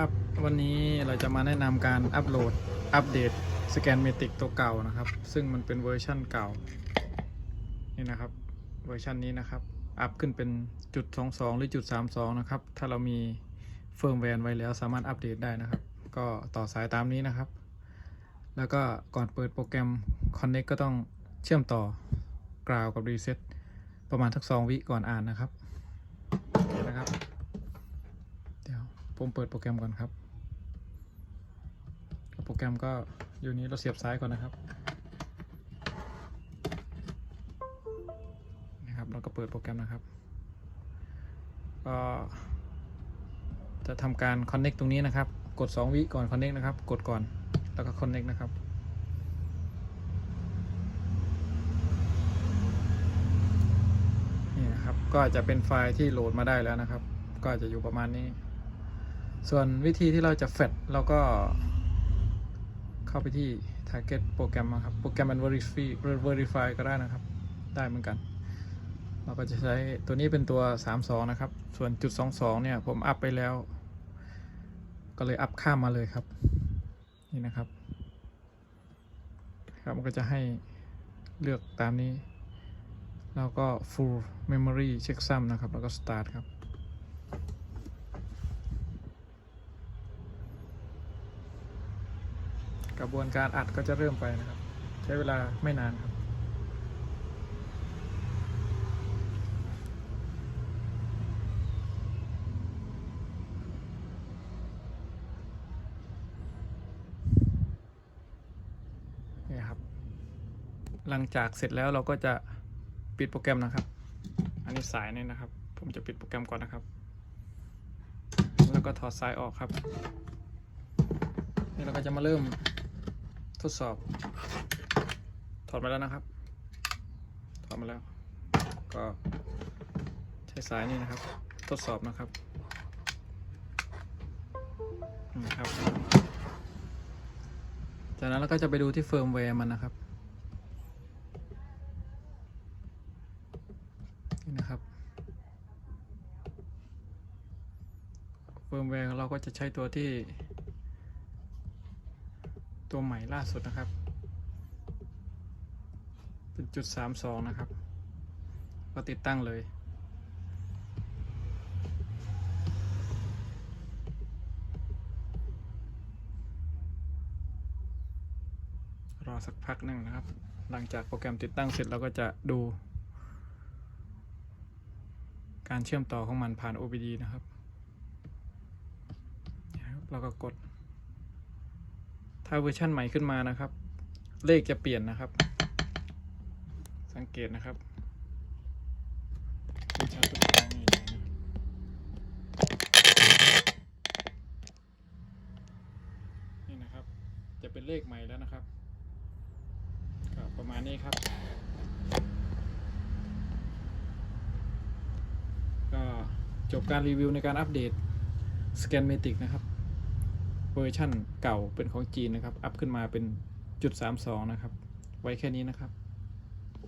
ครับวันนี้เราจะมาแนะนำการอัปโหลดอัปเดตสแกนเมติกตัวเก่านะครับ ซึ่งมันเป็นเวอร์ชั่นเก่านี่นะครับเวอร์ชันนี้นะครับ อัพขึ้นเป็นจุด 22 หรือจุด 32 นะครับ ถ้าเรามีเฟิร์มแวร์ไว้แล้วสามารถอัปเดตได้นะครับ ก็ต่อสายตามนี้นะครับ แล้วก็ก่อนเปิดโปรแกรม Connect ก็ต้องเชื่อมต่อกราวกับ Reset ประมาณทักสองวิก่อนอ่านนะครับนี่นะครับ เดี๋ยว ผมเปิดโปรแกรมก่อนครับ โปรแกรมก็อยู่นี้เราเสียบซ้ายก่อนนะครับ นะครับ เราก็เปิดโปรแกรมนะครับ ก็จะทำการ Connect ตรงนี้นะครับ กด 2 วิก่อน Connect นะครับ กดก่อน แล้วก็ Connect นะครับนี่นะครับ ก็จะเป็นไฟล์ที่โหลดมาได้แล้วนะครับ ก็จะอยู่ประมาณนี้ ส่วนวิธีที่เราจะเฟดเราก็เข้าไปที่ target โปรแกรมครับ โปรแกรมมัน verify verify ก็ได้นะครับ ได้เหมือนกัน เราก็จะใช้ตัวนี้เป็นตัว 32 นะครับ ส่วนจุด 22 เนี่ย ผมอัพไปแล้ว ก็เลยอัพข้ามมาเลยครับ นี่นะครับ ครับมันก็จะให้เลือกตามนี้ แล้วก็ full memory checksum นะครับ แล้วก็ start ครับ กระบวนการอัดก็จะเริ่มไปนะครับ ใช้เวลาไม่นานครับ นี่ครับ หลังจากเสร็จแล้วเราก็จะปิดโปรแกรมนะครับ อันนี้สายนี่นะครับ ผมจะปิดโปรแกรมก่อนนะครับ แล้วก็ถอดสายออกครับนี่เราก็จะมาเริ่ม ทดสอบ ถอดมาแล้วนะครับ ถอดมาแล้ว ก็ใช้สายนี่นะครับ ทดสอบนะครับนี่ครับ จากนั้นเราก็จะไปดูที่เฟิร์มแวร์มันนะครับนี่นะครับ เฟิร์มแวร์เราก็จะใช้ตัวที่ ตัวใหม่ล่าสุดนะครับ เป็นจุดสามสองนะครับ ก็ติดตั้งเลย รอสักพักหนึ่งนะครับ หลังจากโปรแกรมติดตั้งเสร็จเราก็จะดู การเชื่อมต่อของมันผ่าน OBD นะครับ เราก็กด ถ้าเวอร์ชั่นใหม่ขึ้นมานะครับ เลขจะเปลี่ยนนะครับ สังเกตนะครับเลขชาร์ตตัวกลางนี่นะครับนี่จะเป็นเลขใหม่แล้วนะครับก็ประมาณนี้ครับก็จบการรีวิวในการอัปเดต Scanmatic นะครับ เวอร์ชั่นเก่าเป็นของจีนนะครับ อัพขึ้นมาเป็นจุด32นะครับ ไว้แค่นี้นะครับ